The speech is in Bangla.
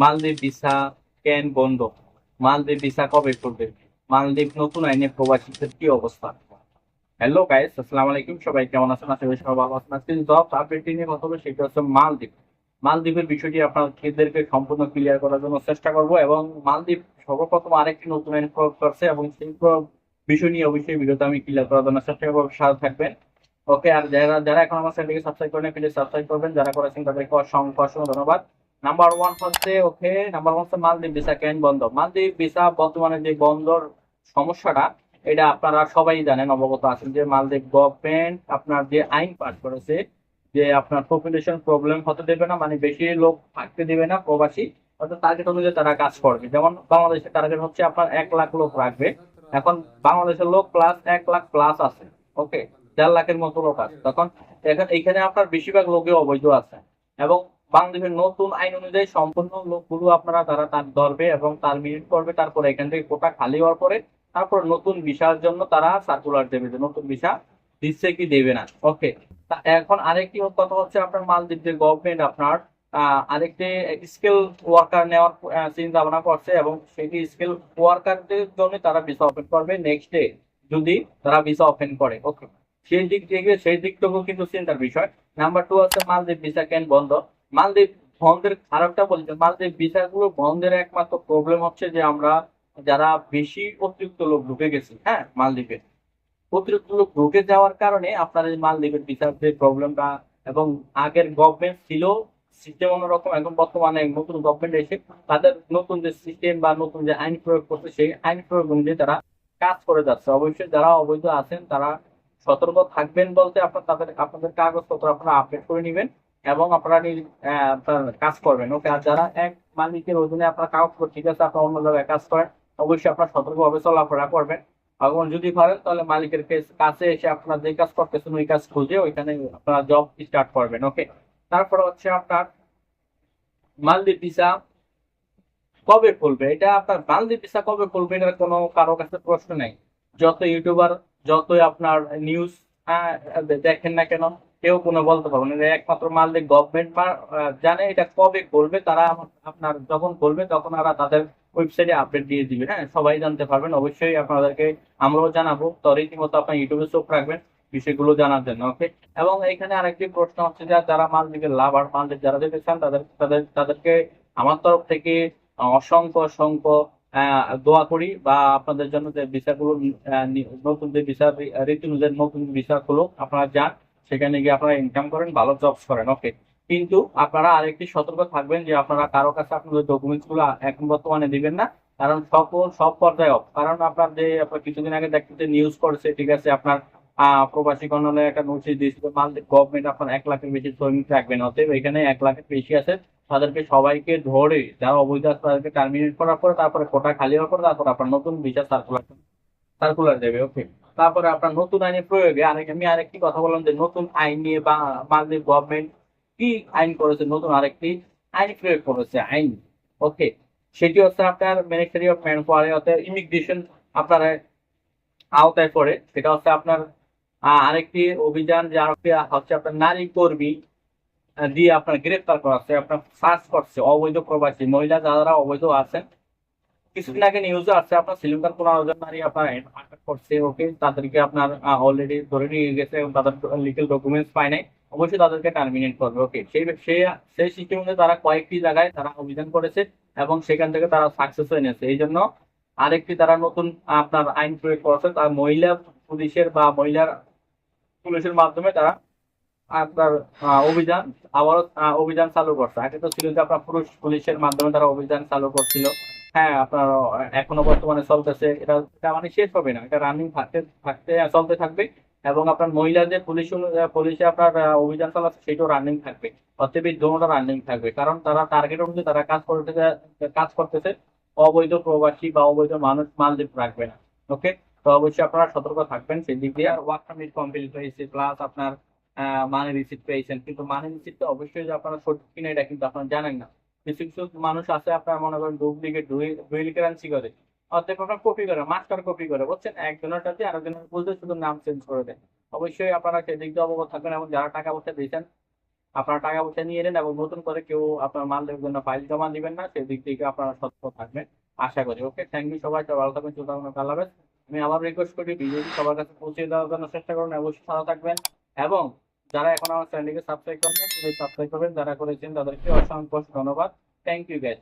মালদ্বীপ ভিসা কেন বন্ধ? মালদ্বীপ ভিসা কবে করবে? মালদ্বীপ নতুন আইনে প্রবাসীদের কি অবস্থা? হ্যালো গাইস আসসালামু আলাইকুম। সবাই কেমন আছেন? আশা করি সবাই ভালো আছেন। আজকে জব আপডেট নিয়ে কথা হবে সেটা হচ্ছে মালদ্বীপ। মালদ্বীপের বিষয়টি আপনাদেরকে সম্পূর্ণ ক্লিয়ার করার জন্য চেষ্টা করব এবং মালদ্বীপ সর্বপ্রথম আরেকটি নতুন আইন প্রয়োগ করছে এবং সেই বিষয় নিয়ে অবশ্যই ভিডিওতে আমি ক্লিয়ার করার জন্য চেষ্টা করব। সাথে থাকবেন। ওকে আর যারা যারা এখন আমার চ্যানেলকে সাবস্ক্রাইব করেন প্লিজ সাবস্ক্রাইব করবেন। যারা করেছেন তাদেরকে অসংখ্য অসংখ্য ধন্যবাদ। নাম্বার ওয়ান হচ্ছে ওকে নাম্বার ওয়ান হচ্ছে মালদ্বীপ ভিসা কেন বন্ধ মালদ্বীপ ভিসা বর্তমানে যে বন্ধর সমস্যাটা, এটা আপনারা সবাই জানেন, অবগত আছেন যে মালদ্বীপ গভর্নমেন্ট আপনার যে আইন পাস করেছে, যে আপনার পপুলেশন প্রবলেম হতে দেবে না মানে বেশি লোক থাকতে দেবে না, প্রবাসী, অর্থাৎ টার্গেট অনুযায়ী তারা কাজ করবে। যেমন বাংলাদেশের টার্গেট হচ্ছে আপনার এক লাখ লোক রাখবে, এখন বাংলাদেশের লোক প্লাস এক লাখ প্লাস আছে ওকে দেড় লাখের মতো লোক আছে। তখন এখন এইখানে আপনার বেশিরভাগ লোকে অবৈধ আছে, এবং বাংলাদেশের নতুন আইন অনুযায়ী সম্পূর্ণ লোকগুলো আপনারা তারা তার ধরবে এবং তার মিনিট করবে, তারপরে এখান থেকে কোটা খালি হওয়ার পরে তারপর নতুন ভিসার জন্য তারা সার্কুলার দেবে যে নতুন ভিসা দিচ্ছে কি দেবে না। ওকে এখন আরেকটি কথা হচ্ছে আপনার মালদ্বীপ যে গভর্নমেন্ট আপনার আরেকটি স্কিল ওয়ার্কার নেওয়ার চিন্তা ভাবনা করছে এবং সেটি স্কিল ওয়ার্কারদের জন্য তারা ভিসা ওপেন করবে নেক্সট ডে যদি তারা ভিসা ওপেন করে। ওকে সেই দিক থেকে, সেই দিকটুকু কিন্তু চিন্তার বিষয়। নাম্বার টু হচ্ছে মালদ্বীপ ভিসা কেন বন্ধ? মালদ্বীপ বন্ধের আরেকটা বলছে মালদ্বীপ ভিসা গুলো বন্ধের একমাত্র প্রবলেম হচ্ছে যে আমরা যারা বেশি অতিরিক্ত লোক ঢুকে গেছি হ্যাঁ মালদ্বীপে। অতিরিক্ত লোক ঢুকে যাওয়ার কারণে আপনার এই মালদ্বীপের ভিসার যে প্রবলেমটা এবং আগের গভর্নমেন্ট ছিল সিস্টেম অন্যরকম, এখন বর্তমানে নতুন গভর্নমেন্ট এসে তাদের নতুন যে সিস্টেম বা নতুন যে আইন প্রয়োগ করছে, সেই আইন প্রয়োগ অনুযায়ী তারা কাজ করে যাচ্ছে। অবশ্যই যারা অবৈধ আছেন তারা সতর্ক থাকবেন বলতে আপনার তাদের, আপনাদের কাগজপত্র আপনারা আপডেট করে নেবেন। এবং আপনারা কাজ করবেন। ওকে, আর যারা এক মালিকের অধীনে আপনার কাগজপত্র ঠিক আছে, আপনার অন্য জায়গায় কাজ করেন, অবশ্যই আপনার সতর্কভাবে চলাফেরা করবেন। এবং যদি পারেন, তাহলে মালিকের কাছে এসে আপনার যে কাজ করতেছেন, ওই কাজ খুঁজে ওইখানে আপনারা জব স্টার্ট করবেন, ওকে? তারপরে হচ্ছে আপনার মালদ্বীপ ভিসা কবে খুলবে? এটা আপনার মালদ্বীপ ভিসা কবে খুলবে এটার কোনো কারও কাছে প্রশ্ন নেই। যত ইউটিউবার, যতই আপনার নিউজ দেখেন না কেন কেউ কোনো বলতে পারবে না। একমাত্র মালদ্বীপ গভর্নমেন্ট জানে এটা কবে করবে। তারা আপনার যখন করবে, তখন আর তাদের ওয়েবসাইটে আপডেট দিয়ে দিবে। হ্যাঁ সবাই জানতে পারবেন। অবশ্যই আপনাদেরকে আমরাও জানাব। তো রীতিমতো আপনার ইউটিউবে চোখ রাখবেন, বিষয়গুলো জানার জন্য ওকে এবং এখানে আরেকটি প্রশ্ন হচ্ছে যে, যারা মালদ্বীপের লাভ আর মালদ্বীপ যারা যেতে চান, তাদের তাদের, তাদেরকে আমার তরফ থেকে অসংখ্য অসংখ্য দোয়া করি বা আপনাদের জন্য যে ভিসাগুলো নতুন যে ভিসা রীতি অনুযায়ী নতুন ভিসা আপনারা যান। সেখানে গিয়ে আপনারা ইনকাম করেন, ভালো জবস করেন ওকে কিন্তু আপনারা আরেকটি সতর্ক থাকবেন যে আপনারা কারও কাছে আপনাদের ডকুমেন্টসগুলো এখন বর্তমানে দিবেন না। কারণ সকল সব পর্যায়ে off। কারণ আপনার যে কিছুদিন আগে দেখতে নিউজ করেছে, ঠিক আছে, আপনার প্রবাসী কর্ণালয়ে একটা নোটিশ দিয়েছিল মালদ্বীপ গভর্নমেন্ট আপনার এক লাখের বেশি শ্রমিক রাখবেন অতএব এখানে এক লাখের বেশি আছে। তাদেরকে সবাইকে ধরে, যারা অবৈধ আছে, তাদেরকে টার্মিনেট করার পরে, তারপরে কোটা খালি হওয়ার পরে, তারপর আপনার নতুন ভিসা সার্কুলার সার্কুলার দেবে ওকে তারপরে আপনার নতুন আইনের প্রয়োগে আরেক আমি আরেকটি কথা বললাম যে নতুন আইন নিয়ে বা মালদ্বীপ গভর্নমেন্ট কি আইন করেছে? নতুন আরেকটি আইন প্রয়োগ করেছে, আইন ওকে সেটি হচ্ছে আপনার মিনিস্ট্রি অফ ম্যান পাওয়ার অর্থাৎ ইমিগ্রেশন আপনার আওতায় পড়ে। সেটা হচ্ছে আপনার আরেকটি অভিযান যে আরেকটি হচ্ছে আপনার নারী কর্মী দিয়ে আপনার গ্রেফতার করা হচ্ছে, আপনার সার্চ করছে, অবৈধ প্রবাসী, মহিলা যারা অবৈধ আছেন কিছুদিন আগে নিউজে আসছে আপনার শ্রীলঙ্কার জন নারী আপনার আটক করছে ওকে তাদেরকে আপনার অলরেডি ধরে নিয়ে গেছে এবং তাদের লিগেল ডকুমেন্টস পায় নাই। অবশ্যই তাদেরকে টার্মিনেট করবে ওকে সেই সেই সিস্টেম তারা কয়েকটি জায়গায় তারা অভিযান করেছে এবং সেখান থেকে তারা সাকসেস নিয়েছে। এই জন্য আরেকটি তারা নতুন আপনার আইন প্রয়োগ করেছে, তার মহিলা পুলিশের বা মহিলার পুলিশের মাধ্যমে তারা আপনার অভিযান, আবারও অভিযান চালু করছে। আগে তো ছিল যে আপনার পুরুষ পুলিশের মাধ্যমে তারা অভিযান চালু করছিল। হ্যাঁ আপনার, এখনও বর্তমানে চলতেছে। এটা এটা মানে শেষ হবে না। এটা রানিং থাকতে থাকতে, চলতে থাকবে। এবং আপনার মহিলাদের পুলিশ পুলিশে আপনার অভিযান চালাচ্ছে, সেটাও রানিং থাকবে। অতএব দুটোটা রানিং থাকবে। কারণ তারা টার্গেট অনুযায়ী তারা কাজ করতেছে কাজ করতেছে। অবৈধ প্রবাসী বা অবৈধ মানুষ মালদ্বীপ রাখবে না। ওকে তো অবশ্যই আপনারা সতর্ক থাকবেন সেই দিক দিয়ে। আর ওয়ার্ক পারমিট কমপ্লিট হয়েছে প্লাস আপনার মানি রিসিপ্ট পেয়েছেন। কিন্তু মানি রিসিপ্ট অবশ্যই যে আপনারা সঠিক কিনা, এটা কিন্তু আপনারা জানেন না। কিছু কিছু মানুষ আছে আপনার মনে করেন ডুপ্লিকেট ডুইল কারেন্সি করে। অর্ধেক আপনার কপি করে মাস্টার কপি করে, বুঝছেন? একজনেরটাতে আরেকজনের বলতে শুধু নাম চেঞ্জ করে দেয়। অবশ্যই আপনারা সেদিক দিয়ে অবগত থাকবেন এবং যারা টাকা পয়সা দিয়েছেন, আপনারা টাকা পয়সা নিয়ে নেন এবং নতুন করে কেউ আপনার মাল দেওয়ার জন্য ফাইল জমা দিবেন না, সেদিক থেকে আপনারা সতর্ক থাকবেন, আশা করি। ওকে থ্যাংক ইউ সবাই ভালো থাকবেন আল্লাহ হাফেজ। আমি আবার রিকোয়েস্ট করি ভিডিওটি সবার কাছে পৌঁছে দেওয়ার জন্য চেষ্টা করুন, অবশ্যই ভালো থাকবেন। এবং যারা এখন আমার চ্যানেলটিকে সাবস্ক্রাইব করেন সাবস্ক্রাইব করবেন। যারা করেছেন তাদেরকে অসংখ্য ধন্যবাদ। Thank you guys